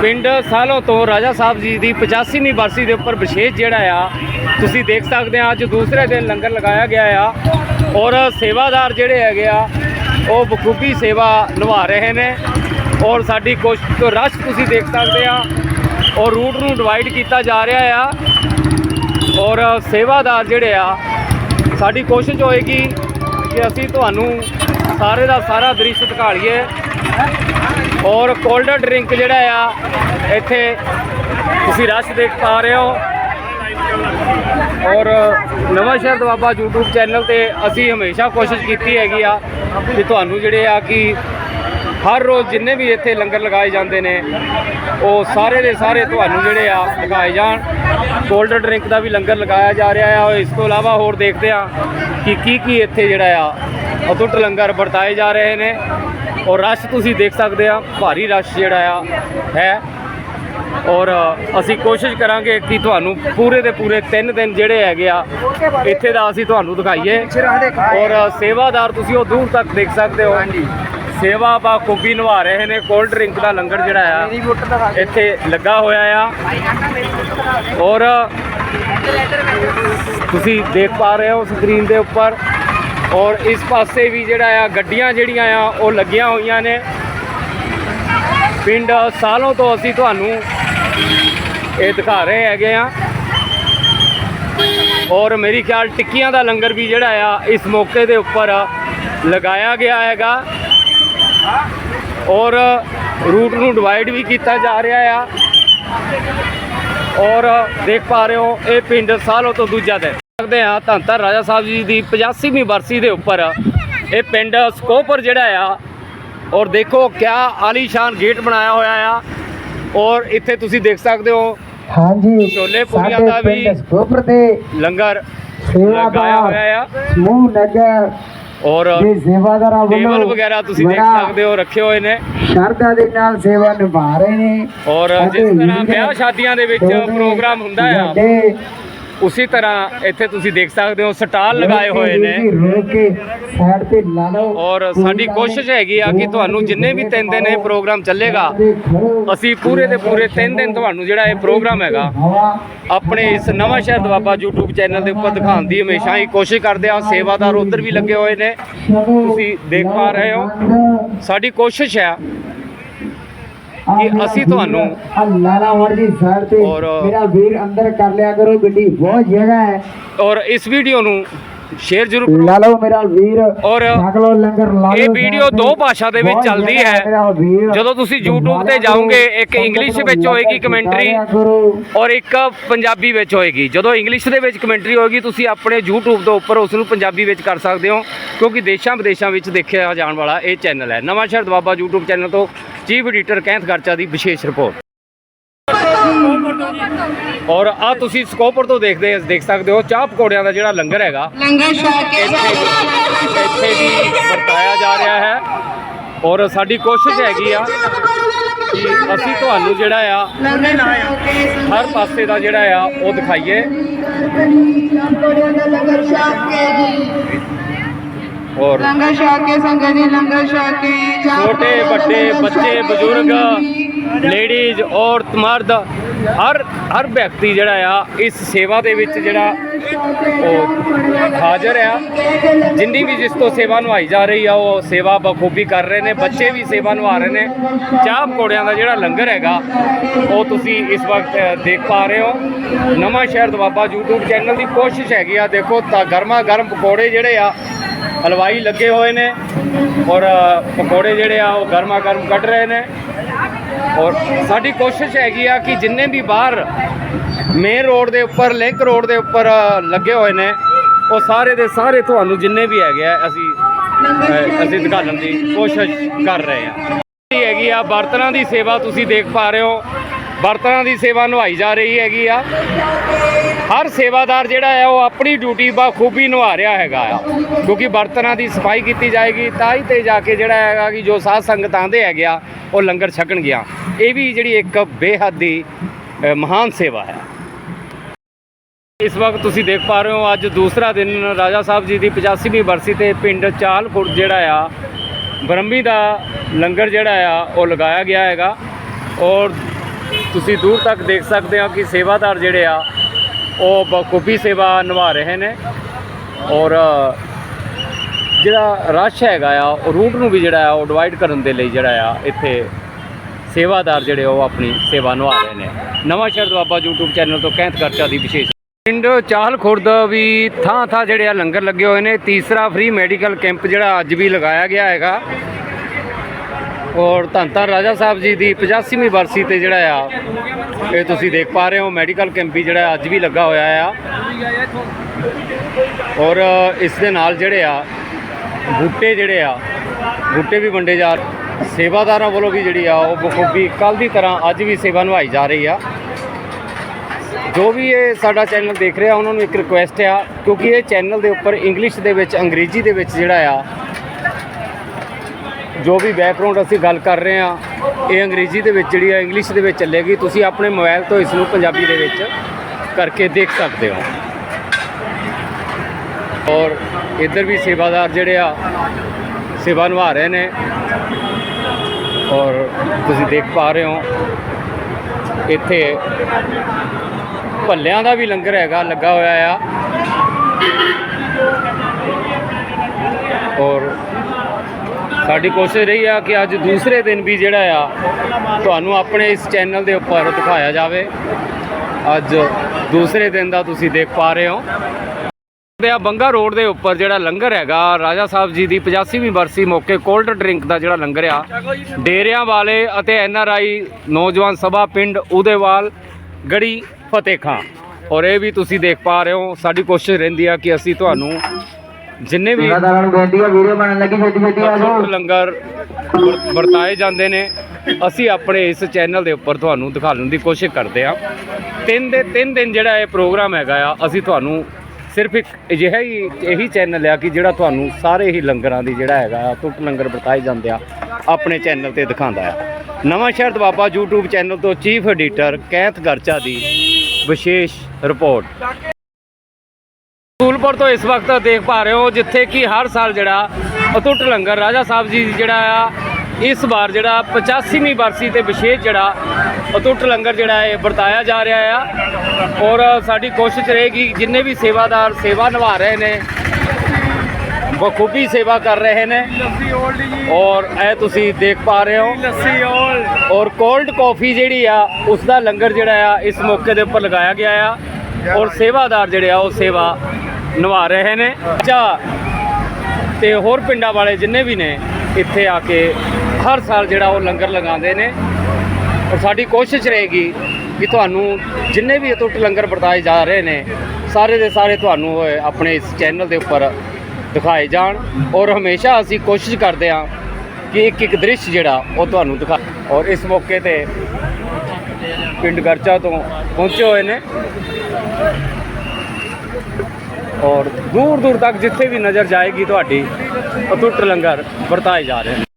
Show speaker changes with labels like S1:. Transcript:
S1: ਪਿੰਡ ਸਾਲੋਂ ਤੋਂ ਰਾਜਾ ਸਾਹਿਬ ਜੀ ਦੀ 85ਵੀਂ ਬਰਸੀ ਦੇ ਉੱਪਰ ਵਿਸ਼ੇਸ਼ ਜਿਹੜਾ ਆ, ਤੁਸੀਂ ਦੇਖ ਸਕਦੇ ਆ, ਅੱਜ ਦੂਸਰੇ ਦਿਨ ਲੰਗਰ ਲਗਾਇਆ ਗਿਆ ਆ ਔਰ ਸੇਵਾਦਾਰ ਜਿਹੜੇ ਹੈਗੇ ਆ, ਉਹ ਬਖੂਬੀ ਸੇਵਾ ਨਿਭਾ ਰਹੇ ਨੇ ਔਰ ਸਾਡੀ ਕੋਸ਼ਿਸ਼ ਤੋਂ ਰਸ਼ ਤੁਸੀਂ ਦੇਖ ਸਕਦੇ ਆ ਔਰ ਰੂਟ ਨੂੰ ਡਿਵਾਈਡ ਕੀਤਾ ਜਾ ਰਿਹਾ ਆ ਔਰ ਸੇਵਾਦਾਰ ਜਿਹੜੇ ਆ, ਸਾਡੀ ਕੋਸ਼ਿਸ਼ ਹੋਏਗੀ ਕਿ ਅਸੀਂ ਤੁਹਾਨੂੰ ਸਾਰੇ ਦਾ ਸਾਰਾ ਦ੍ਰਿਸ਼ ਦਿਖਾਲੀਏ ਔਰ ਕੋਲਡ ਡਰਿੰਕ ਜਿਹੜਾ ਆ, ਇੱਥੇ ਤੁਸੀਂ ਰਸ਼ ਦੇਖ ਪਾ ਰਹੇ ਹੋ। ਔਰ ਨਵਾਂ ਸ਼ਹਿਰ ਦਵਾਬਾ YouTube ਚੈਨਲ ਤੇ ਅਸੀਂ ਹਮੇਸ਼ਾ ਕੋਸ਼ਿਸ਼ ਕੀਤੀ ਹੈਗੀ ਆ ਕਿ ਤੁਹਾਨੂੰ ਜਿਹੜੇ ਆ ਕਿ ਹਰ ਰੋਜ਼ ਜਿੰਨੇ ਵੀ ਇੱਥੇ ਲੰਗਰ ਲਗਾਏ ਜਾਂਦੇ ਨੇ, ਉਹ ਸਾਰੇ ਦੇ ਸਾਰੇ ਤੁਹਾਨੂੰ ਜਿਹੜੇ ਆ ਲਗਾਏ ਜਾਣ। ਕੋਲਡ ਡਰਿੰਕ ਦਾ ਵੀ ਲੰਗਰ ਲਗਾਇਆ ਜਾ ਰਿਹਾ ਆ। ਔਰ ਇਸ ਤੋਂ ਇਲਾਵਾ ਹੋਰ ਦੇਖਦੇ ਆ ਕਿ ਕੀ ਕੀ ਇੱਥੇ ਜਿਹੜਾ ਆ ਅਤੁੱਟ ਲੰਗਰ ਵਰਤਾਏ ਜਾ ਰਹੇ ਨੇ। ਔਰ ਰਸ਼ ਤੁਸੀਂ ਦੇਖ ਸਕਦੇ ਆ ਭਾਰੀ ਰਸ਼ ਜਿਹੜਾ ਆ ਹੈ। ਔਰ ਅਸੀਂ ਕੋਸ਼ਿਸ਼ ਕਰਾਂਗੇ ਕਿ ਤੁਹਾਨੂੰ ਪੂਰੇ ਦੇ ਪੂਰੇ 3 ਦਿਨ ਜਿਹੜੇ ਹੈਗੇ ਆ ਇੱਥੇ ਦਾ ਅਸੀਂ ਤੁਹਾਨੂੰ ਦਿਖਾਈਏ। ਔਰ ਸੇਵਾਦਾਰ ਤੁਸੀਂ ਉਹ ਦੂਰ ਤੱਕ ਦੇਖ ਸਕਦੇ ਹੋ। ਸੇਵਾ ਬਾ ਖੂਬੀ ਨਿਭਾ ਰਹੇ ਨੇ ਕੋਲਡ ਡਰਿੰਕ ਦਾ ਲੰਗਰ ਜਿਹੜਾ ਆ ਇੱਥੇ ਲੱਗਾ ਹੋਇਆ ਆ। ਔਰ ਤੁਸੀਂ ਦੇਖ ਪਾ ਰਹੇ ਹੋ ਸਕਰੀਨ ਦੇ ਉੱਪਰ। ਔਰ ਇਸ ਪਾਸੇ ਵੀ ਜਿਹੜਾ ਆ, ਗੱਡੀਆਂ ਜਿਹੜੀਆਂ ਆ, ਉਹ ਲੱਗੀਆਂ ਹੋਈਆਂ ਨੇ। ਪਿੰਡ ਸਾਲੋਂ ਤੋਂ ਅਸੀਂ ਤੁਹਾਨੂੰ ਇਹ ਦਿਖਾ ਰਹੇ ਹੈਗੇ ਆ। ਔਰ ਮੇਰੀ ਖਿਆਲ ਟਿੱਕੀਆਂ ਦਾ ਲੰਗਰ ਵੀ ਜਿਹੜਾ ਆ, ਇਸ ਮੌਕੇ ਦੇ ਉੱਪਰ ਲਗਾਇਆ ਗਿਆ ਹੈਗਾ। ਔਰ ਰੂਟ ਨੂੰ ਡਿਵਾਈਡ ਵੀ ਕੀਤਾ ਜਾ ਰਿਹਾ ਆ। ਔਰ ਦੇਖ ਪਾ ਰਹੇ ਹੋ, ਇਹ ਪਿੰਡ ਸਾਲੋਂ ਤੋਂ ਦੂਜਾ ਦਿਨ। ਸਕਦੇ ਆ ਧੰਨ ਧੰਨ ਰਾਜਾ ਸਾਹਿਬ ਜੀ ਦੀ 85ਵੀਂ ਬਰਸੀ ਦੇ ਉੱਪਰ ਇਹ ਪਿੰਡ ਸਕੋਪਰ ਜਿਹੜਾ ਆ ਔਰ ਦੇਖੋ ਕਿਆ ਆਲੀਸ਼ਾਨ ਗੇਟ ਬਣਾਇਆ ਹੋਇਆ ਆ ਔਰ ਇੱਥੇ ਤੁਸੀਂ ਦੇਖ ਸਕਦੇ ਹੋ।
S2: ਹਾਂਜੀ
S1: ਛੋਲੇ ਪੂਰੀਆਂ ਦਾ ਵੀ
S2: ਸਕੋਪਰ ਦੇ
S1: ਲੰਗਰ ਲਗਾਇਆ ਹੋਇਆ ਆ।
S2: ਸਮੂਹ ਨਗਰ
S1: ਔਰ
S2: ਦੇ ਸੇਵਾਦਾਰਾਂ ਵੱਲੋਂ
S1: ਟੇਬਲ ਵਗੈਰਾ ਤੁਸੀਂ ਦੇਖ ਸਕਦੇ ਹੋ ਰੱਖੇ ਹੋਏ ਨੇ।
S2: ਸ਼ਰਧਾ ਦੇ ਨਾਲ ਸੇਵਾ ਨਿਭਾ ਰਹੇ ਨੇ।
S1: ਔਰ ਜਿਸ ਤਰ੍ਹਾਂ ਵਿਆਹ ਸ਼ਾਦੀਆਂ ਦੇ ਵਿੱਚ ਪ੍ਰੋਗਰਾਮ ਹੁੰਦਾ ਆ। ਉਸੇ ਤਰ੍ਹਾਂ ਇੱਥੇ ਤੁਸੀਂ ਦੇਖ ਸਕਦੇ ਹੋ ਸਟਾਲ ਲਗਾਏ ਹੋਏ ਨੇ। ਔਰ ਸਾਡੀ ਕੋਸ਼ਿਸ਼ ਹੈਗੀ ਆ ਕਿ ਤੁਹਾਨੂੰ ਜਿੰਨੇ ਵੀ ਤਿੰਨ ਦਿਨ ਇਹ ਪ੍ਰੋਗਰਾਮ ਚੱਲੇਗਾ ਅਸੀਂ ਪੂਰੇ ਦੇ ਪੂਰੇ ਤਿੰਨ ਦਿਨ ਤੁਹਾਨੂੰ ਜਿਹੜਾ ਇਹ ਪ੍ਰੋਗਰਾਮ ਹੈਗਾ ਆਪਣੇ ਇਸ ਨਵਾਂ ਸ਼ਹਿਰ ਦਵਾਬਾ YouTube ਚੈਨਲ ਦੇ ਉੱਪਰ ਦਿਖਾਉਣ ਦੀ ਹਮੇਸ਼ਾ ਹੀ ਕੋਸ਼ਿਸ਼ ਕਰਦੇ ਆ ਸੇਵਾਦਾਰ ਉਧਰ ਵੀ ਲੱਗੇ ਹੋਏ ਨੇ। ਤੁਸੀਂ ਦੇਖ ਪਾ ਰਹੇ ਹੋ। ਸਾਡੀ ਕੋਸ਼ਿਸ਼ ਹੈ ਕਿ ਅਸੀਂ ਤੁਹਾਨੂੰ
S2: ਅੱਲਾ ਨਾ ਵੜ ਜੀ ਸਾਈਡ ਤੇ ਮੇਰਾ ਵੀਰ ਅੰਦਰ ਕਰ ਲਿਆ ਕਰੋ ਗੱਡੀ ਬਹੁਤ ਜਗ੍ਹਾ ਹੈ।
S1: ਔਰ ਇਸ ਵੀਡੀਓ ਨੂੰ ਸ਼ੇਅਰ ਜ਼ਰੂਰ ਕਰੋ।
S2: ਲਾ ਲਓ ਮੇਰਾ ਵੀਰ
S1: ਔਰ
S2: ਲਓ ਲੰਗਰ ਲਾ ਲਓ
S1: ਇਹ ਵੀਡੀਓ ਦੋ ਭਾਸ਼ਾ ਦੇ ਵਿੱਚ ਚੱਲਦੀ ਹੈ। ਜਦੋਂ ਤੁਸੀਂ YouTube ਤੇ ਜਾਓਗੇ ਇੱਕ ਇੰਗਲਿਸ਼ ਵਿੱਚ ਹੋਏਗੀ ਕਮੈਂਟਰੀ ਔਰ ਇੱਕ ਪੰਜਾਬੀ ਵਿੱਚ ਹੋਏਗੀ। ਜਦੋਂ ਇੰਗਲਿਸ਼ ਦੇ ਵਿੱਚ ਕਮੈਂਟਰੀ ਹੋਏਗੀ ਤੁਸੀਂ ਆਪਣੇ YouTube ਤੋਂ ਉੱਪਰ ਉਸ ਨੂੰ ਪੰਜਾਬੀ ਵਿੱਚ ਕਰ ਸਕਦੇ ਹੋ ਕਿਉਂਕਿ ਦੇਸ਼ਾਂ ਵਿਦੇਸ਼ਾਂ ਵਿੱਚ ਦੇਖਿਆ ਜਾਣ ਵਾਲਾ ਇਹ ਚੈਨਲ ਹੈ। ਨਵਾਂ ਸ਼ਹਿਰ ਦਵਾਬਾ YouTube ਚੈਨਲ ਤੋਂ ਚੀਫ ਐਡੀਟਰ ਕੈਂਥ ਖਰਚਾ ਦੀ ਵਿਸ਼ੇਸ਼ ਰਿਪੋਰਟ। ਔਰ ਆ ਤੁਸੀਂ ਸਕੋਪਰ ਤੋਂ ਦੇਖਦੇ ਦੇਖ ਸਕਦੇ ਹੋ ਚਾਹ ਪਕੌੜਿਆਂ ਦਾ ਜਿਹੜਾ ਲੰਗਰ ਹੈਗਾ
S3: ਲੰਗਰ ਛਕ ਕੇ
S1: ਇੱਥੇ ਵੀ ਵਰਤਾਇਆ ਜਾ ਰਿਹਾ ਹੈ। ਔਰ ਸਾਡੀ ਕੋਸ਼ਿਸ਼ ਹੈਗੀ ਆ ਕਿ ਅਸੀਂ ਤੁਹਾਨੂੰ ਜਿਹੜਾ ਆ ਹਰ ਪਾਸੇ ਦਾ ਜਿਹੜਾ ਆ ਉਹ ਦਿਖਾਈਏ। ਔਰ
S3: ਲੰਗਰ ਛਕ ਕੇ ਸੰਗਤ ਜੀ ਲੰਗਰ ਛਕ ਕੇ
S1: ਛੋਟੇ ਵੱਡੇ ਬੱਚੇ ਬਜ਼ੁਰਗ ਲੇਡੀਜ਼ ਔਰਤ ਮਰਦ ਹਰ ਹਰ ਵਿਅਕਤੀ ਜਿਹੜਾ ਆ ਇਸ ਸੇਵਾ ਦੇ ਵਿੱਚ ਜਿਹੜਾ ਉਹ ਹਾਜ਼ਰ ਆ। ਜਿੰਨੀ ਵੀ ਜਿਸ ਤੋਂ ਸੇਵਾ ਨਿਭਾਈ ਜਾ ਰਹੀ ਆ ਉਹ ਸੇਵਾ ਬਖੂਬੀ ਕਰ ਰਹੇ ਨੇ ਬੱਚੇ ਵੀ ਸੇਵਾ ਨਿਭਾ ਰਹੇ ਨੇ। ਚਾਹ ਪਕੌੜਿਆਂ ਦਾ ਜਿਹੜਾ ਲੰਗਰ ਹੈਗਾ ਉਹ ਤੁਸੀਂ ਇਸ ਵਕਤ ਦੇਖ ਪਾ ਰਹੇ ਹੋ। ਨਵਾਂ ਸ਼ਹਿਰ ਦਵਾਬਾ YouTube ਚੈਨਲ ਦੀ ਕੋਸ਼ਿਸ਼ ਹੈਗੀ ਆ ਦੇਖੋ ਤਾਂ ਗਰਮਾ ਗਰਮ ਪਕੌੜੇ ਜਿਹੜੇ ਆ ਹਲਵਾਈ ਲੱਗੇ ਹੋਏ ਨੇ ਔਰ ਪਕੌੜੇ ਜਿਹੜੇ ਆ ਉਹ ਗਰਮਾ ਗਰਮ ਕੱਢ ਰਹੇ ਨੇ। ਔਰ ਸਾਡੀ ਕੋਸ਼ਿਸ਼ ਹੈਗੀ ਆ ਕਿ ਜਿੰਨੇ ਵੀ ਬਾਹਰ ਮੇਨ ਰੋਡ ਦੇ ਉੱਪਰ ਲਿੰਕ ਰੋਡ ਦੇ ਉੱਪਰ ਲੱਗੇ ਹੋਏ ਨੇ, ਉਹ ਸਾਰੇ ਦੇ ਸਾਰੇ ਤੁਹਾਨੂੰ ਜਿੰਨੇ ਵੀ ਹੈਗੇ ਆ, ਅਸੀਂ ਅਸੀਂ ਦਿਖਾਉਣ ਦੀ ਕੋਸ਼ਿਸ਼ ਕਰ ਰਹੇ ਹਾਂ ਇਹ ਹੈਗੀ ਆ ਬਰਤਨਾਂ ਦੀ ਸੇਵਾ ਤੁਸੀਂ ਦੇਖ ਪਾ ਰਹੇ ਹੋ। ਬਰਤਨਾਂ ਦੀ ਸੇਵਾ ਨਿਭਾਈ ਜਾ ਰਹੀ ਹੈਗੀ ਆ। ਹਰ ਸੇਵਾਦਾਰ ਜਿਹੜਾ ਹੈ ਉਹ ਆਪਣੀ ਡਿਊਟੀ ਬਖੂਬੀ ਨਿਭਾ ਰਿਹਾ ਹੈਗਾ ਆ। ਕਿਉਂਕਿ ਬਰਤਨਾਂ ਦੀ ਸਫ਼ਾਈ ਕੀਤੀ ਜਾਏਗੀ, ਤਾਂ ਹੀ ਤੇ ਜਾ ਕੇ ਜਿਹੜਾ ਹੈਗਾ ਕਿ ਜੋ ਸਾਧ ਸੰਗਤ ਆਂਦੇ ਹੈਗੇ ਆ, ਉਹ ਲੰਗਰ ਛਕਣ ਗਿਆ। ਇਹ ਵੀ ਜਿਹੜੀ ਇੱਕ ਬੇਹੱਦ ਦੀ ਮਹਾਨ ਸੇਵਾ ਹੈ। ਇਸ ਵਕਤ ਤੁਸੀਂ ਦੇਖ ਪਾ ਰਹੇ ਹੋ, ਅੱਜ ਦੂਸਰਾ ਦਿਨ ਰਾਜਾ ਸਾਹਿਬ ਜੀ ਦੀ 85ਵੀਂ ਬਰਸੀ ਤੇ ਪਿੰਡ ਚਾਲਪੁਰ ਜਿਹੜਾ ਆ, ਬ੍ਰਹਮੀ ਦਾ ਲੰਗਰ ਜਿਹੜਾ ਆ, ਉਹ ਲਗਾਇਆ ਗਿਆ ਹੈਗਾ। ਔਰ ਤੁਸੀਂ ਦੂਰ ਤੱਕ ਦੇਖ ਸਕਦੇ ਹੋ ਕਿ ਸੇਵਾਦਾਰ ਜਿਹੜੇ ਆ ਉਹ ਬਖੂਬੀ ਸੇਵਾ ਨਿਭਾ ਰਹੇ ਨੇ ਔਰ ਜਿਹੜਾ ਰਸ਼ ਹੈਗਾ ਆ, ਉਹ ਰੂਟ ਨੂੰ ਵੀ ਜਿਹੜਾ ਆ, ਉਹ ਡਿਵਾਈਡ ਕਰਨ ਦੇ ਲਈ ਜਿਹੜਾ ਆ, ਇੱਥੇ ਸੇਵਾਦਾਰ ਜਿਹੜੇ ਉਹ ਆਪਣੀ ਸੇਵਾ ਨਿਭਾ ਰਹੇ ਨੇ। ਨਵਾਂ ਸ਼ਹਿਰ ਦੁਆਬਾ YouTube ਚੈਨਲ ਤੋਂ ਕੈਂਤ ਕਰਚਾ ਦੀ ਵਿਸ਼ੇਸ਼ ਪਿੰਡ ਚਾਹਲ ਖੁਰਦ ਵੀ ਥਾਂ ਥਾਂ ਜਿਹੜੇ ਆ ਲੰਗਰ ਲੱਗੇ ਹੋਏ ਨੇ। ਤੀਸਰਾ ਫ੍ਰੀ ਮੈਡੀਕਲ ਕੈਂਪ ਜਿਹੜਾ ਅੱਜ ਵੀ ਲਗਾਇਆ ਗਿਆ ਹੈਗਾ। ਔਰ ਧੰਨ ਧੰਨ ਰਾਜਾ ਸਾਹਿਬ ਜੀ ਦੀ 85ਵੀਂ ਬਰਸੀ ਤੇ ਜਿਹੜਾ ਆ, ਇਹ ਤੁਸੀਂ ਦੇਖ ਪਾ ਰਹੇ ਹੋ, ਮੈਡੀਕਲ ਕੈਂਪ ਵੀ ਜਿਹੜਾ ਅੱਜ ਵੀ ਲੱਗਾ ਹੋਇਆ ਆ। ਔਰ ਇਸ ਦੇ ਨਾਲ ਜਿਹੜੇ ਆ, ਬੂਟੇ ਜਿਹੜੇ ਆ, ਬੂਟੇ ਵੀ ਵੰਡੇ ਜਾ, ਸੇਵਾਦਾਰਾਂ ਵੱਲੋਂ ਵੀ ਜਿਹੜੀ ਆ, ਉਹ ਬਖੂਬੀ ਕੱਲ ਦੀ ਤਰ੍ਹਾਂ ਅੱਜ ਵੀ ਸੇਵਾ ਨਿਭਾਈ ਜਾ ਰਹੀ ਆ। ਜੋ ਵੀ ਇਹ ਸਾਡਾ ਚੈਨਲ ਦੇਖ ਰਿਹਾ, ਉਹਨਾਂ ਨੂੰ ਇੱਕ ਰਿਕੁਐਸਟ ਆ, ਕਿਉਂਕਿ ਇਹ ਚੈਨਲ ਦੇ ਉੱਪਰ ਇੰਗਲਿਸ਼ ਦੇ ਵਿੱਚ, ਅੰਗਰੇਜ਼ੀ ਦੇ ਵਿੱਚ ਜਿਹੜਾ ਆ ਜੋ ਵੀ ਬੈਕਗ੍ਰਾਉਂਡ ਅਸੀਂ ਗੱਲ ਕਰ ਰਹੇ ਆ ਇਹ ਅੰਗਰੇਜ਼ੀ ਦੇ ਵਿੱਚ ਜਿਹੜੀ ਆ ਇੰਗਲਿਸ਼ ਦੇ ਵਿੱਚ ਚੱਲੇਗੀ। ਤੁਸੀਂ ਆਪਣੇ ਮੋਬਾਈਲ ਤੋਂ ਇਸ ਨੂੰ ਪੰਜਾਬੀ ਦੇ ਵਿੱਚ ਕਰਕੇ ਦੇਖ ਸਕਦੇ ਹੋ। ਔਰ ਇੱਧਰ ਵੀ ਸੇਵਾਦਾਰ ਜਿਹੜੇ ਆ, ਸੇਵਾ ਨਿਭਾ ਰਹੇ ਨੇ। ਔਰ ਤੁਸੀਂ ਦੇਖ ਪਾ ਰਹੇ ਹੋ, ਇੱਥੇ ਭੱਲਿਆਂ ਦਾ ਵੀ ਲੰਗਰ ਹੈਗਾ, ਲੱਗਾ ਹੋਇਆ ਆ ਔਰ ਸਾਡੀ ਕੋਸ਼ਿਸ਼ ਰਹੀ ਆ ਕਿ ਅੱਜ ਦੂਸਰੇ ਦਿਨ ਵੀ ਜਿਹੜਾ ਆ, ਤੁਹਾਨੂੰ ਆਪਣੇ ਇਸ ਚੈਨਲ ਦੇ ਉੱਪਰ ਦਿਖਾਇਆ ਜਾਵੇ। ਅੱਜ ਦੂਸਰੇ ਦਿਨ ਦਾ ਤੁਸੀਂ ਦੇਖ ਪਾ ਰਹੇ ਹੋ। ਤੇ ਆ ਬੰਗਾ ਰੋਡ ਦੇ ਉੱਪਰ ਜਿਹੜਾ ਲੰਗਰ ਹੈਗਾ, ਰਾਜਾ ਸਾਹਿਬ ਜੀ ਦੀ 85ਵੀਂ ਬਰਸੀ ਮੌਕੇ ਕੋਲਡ ਡਰਿੰਕ ਦਾ ਜਿਹੜਾ ਲੰਗਰ ਆ, ਡੇਰਿਆਂ ਵਾਲੇ ਅਤੇ ਐਨ ਆਰ ਆਈ ਨੌਜਵਾਨ ਸਭਾ ਪਿੰਡ ਉਦੇਵਾਲ, ਗੜੀ ਫਤਿਹ ਖਾਂ। ਔਰ ਇਹ ਵੀ ਤੁਸੀਂ ਦੇਖ ਪਾ ਰਹੇ ਹੋ, ਸਾਡੀ ਕੋਸ਼ਿਸ਼ ਰਹਿੰਦੀ ਆ ਕਿ ਅਸੀਂ ਤੁਹਾਨੂੰ ਜਿੰਨੇ ਵੀ
S2: ਸੇਵਾਦਾਰਾਂ ਨੂੰ ਬੇਨਤੀ ਵੀਡੀਓ ਬਣਨ ਲੱਗੀ ਛੇਤੀ ਛੇਤੀ ਆ ਜਾਓ।
S1: ਲੰਗਰ ਵਰ- ਵਰਤਾਏ ਜਾਂਦੇ ਨੇ। ਅਸੀਂ ਆਪਣੇ ਇਸ ਚੈਨਲ ਦੇ ਉੱਪਰ ਤੁਹਾਨੂੰ ਦਿਖਾਉਣ ਦੀ ਕੋਸ਼ਿਸ਼ ਕਰਦੇ ਹਾਂ। ਤਿੰਨ ਦੇ ਤਿੰਨ ਦਿਨ ਜਿਹੜਾ ਇਹ ਪ੍ਰੋਗਰਾਮ ਹੈਗਾ ਆ ਅਸੀਂ ਤੁਹਾਨੂੰ ਸਿਰਫ ਇੱਕ ਅਜਿਹਾ ਹੀ ਇਹੀ ਚੈਨਲ ਆ ਕਿ ਜਿਹੜਾ ਤੁਹਾਨੂੰ ਸਾਰੇ ਹੀ ਲੰਗਰਾਂ ਦੀ ਜਿਹੜਾ ਹੈਗਾ ਆ ਟੁੱਟ ਲੰਗਰ ਵਰਤਾਏ ਜਾਂਦੇ ਆ ਆਪਣੇ ਚੈਨਲ ਤੇ ਦਿਖਾਉਂਦਾ ਆ। ਨਵਾਂ ਸ਼ਹਿਰ ਦਵਾਬਾ YouTube ਚੈਨਲ ਤੋਂ ਚੀਫ ਐਡੀਟਰ ਕੈਂਥ ਗਰਚਾ ਦੀ ਵਿਸ਼ੇਸ਼ ਰਿਪੋਰਟ। ਸੂਲਪੁਰ ਤੋਂ ਇਸ ਵਕਤ ਦੇਖ ਪਾ ਰਹੇ ਹੋ ਜਿੱਥੇ ਕਿ ਹਰ ਸਾਲ ਜਿਹੜਾ ਅਤੁੱਟ ਲੰਗਰ ਰਾਜਾ ਸਾਹਿਬ ਜੀ ਜਿਹੜਾ ਆ, ਇਸ ਵਾਰ ਜਿਹੜਾ 85ਵੀਂ ਬਰਸੀ ਤੇ ਵਿਸ਼ੇਸ਼ ਜਿਹੜਾ ਅਤੁੱਟ ਲੰਗਰ ਜਿਹੜਾ ਹੈ ਵਰਤਾਇਆ ਜਾ ਰਿਹਾ ਆ। ਔਰ ਸਾਡੀ ਕੋਸ਼ਿਸ਼ ਰਹੇਗੀ ਜਿੰਨੇ ਵੀ ਸੇਵਾਦਾਰ, ਸੇਵਾ ਨਿਭਾ ਰਹੇ ਨੇ, ਬਖੂਬੀ ਸੇਵਾ ਕਰ ਰਹੇ ਨੇ। ਔਰ ਇਹ ਤੁਸੀਂ ਦੇਖ ਪਾ ਰਹੇ ਹੋ। ਲੱਸੀ ਔਰ ਕੋਲਡ ਕਾਫੀ ਜਿਹੜੀ ਆ ਉਸ ਦਾ ਲੰਗਰ ਜਿਹੜਾ ਆ, ਇਸ ਮੌਕੇ ਦੇ ਉੱਪਰ ਲਗਾਇਆ ਗਿਆ ਆ। ਔਰ ਸੇਵਾਦਾਰ ਜਿਹੜੇ ਆ ਉਹ ਸੇਵਾ ਨਿਭਾ ਰਹੇ ਨੇ। ਚਾ ਤੇ ਹੋਰ ਪਿੰਡਾਂ ਵਾਲੇ ਜਿੰਨੇ ਵੀ ਨੇ ਇੱਥੇ ਆ ਕੇ ਹਰ ਸਾਲ ਜਿਹੜਾ ਉਹ ਲੰਗਰ ਲਗਾਉਂਦੇ ਨੇ। ਔਰ ਸਾਡੀ ਕੋਸ਼ਿਸ਼ ਰਹੇਗੀ ਕਿ ਤੁਹਾਨੂੰ ਜਿੰਨੇ ਵੀ ਅਟੁੱਟ ਲੰਗਰ ਵਰਤਾਏ ਜਾ ਰਹੇ ਨੇ ਸਾਰੇ ਦੇ ਸਾਰੇ ਤੁਹਾਨੂੰ ਆਪਣੇ ਇਸ ਚੈਨਲ ਦੇ ਉੱਪਰ ਦਿਖਾਏ ਜਾਣ। ਔਰ ਹਮੇਸ਼ਾ ਅਸੀਂ ਕੋਸ਼ਿਸ਼ ਕਰਦੇ ਹਾਂ ਕਿ ਇੱਕ ਇੱਕ ਦ੍ਰਿਸ਼ ਜਿਹੜਾ ਉਹ ਤੁਹਾਨੂੰ ਦਿਖਾ ਔਰ ਇਸ ਮੌਕੇ ਤੇ ਪਿੰਡ ਗਰਚਾ ਤੋਂ ਪਹੁੰਚੇ ਹੋਏ ਨੇ। ਔਰ ਦੂਰ ਦੂਰ ਤੱਕ ਜਿੱਥੇ ਵੀ ਨਜ਼ਰ ਜਾਏਗੀ ਤੁਹਾਡੀ, ਅਤੁੱਟ ਲੰਗਰ ਵਰਤਾਏ ਜਾ ਰਹੇ ਨੇ।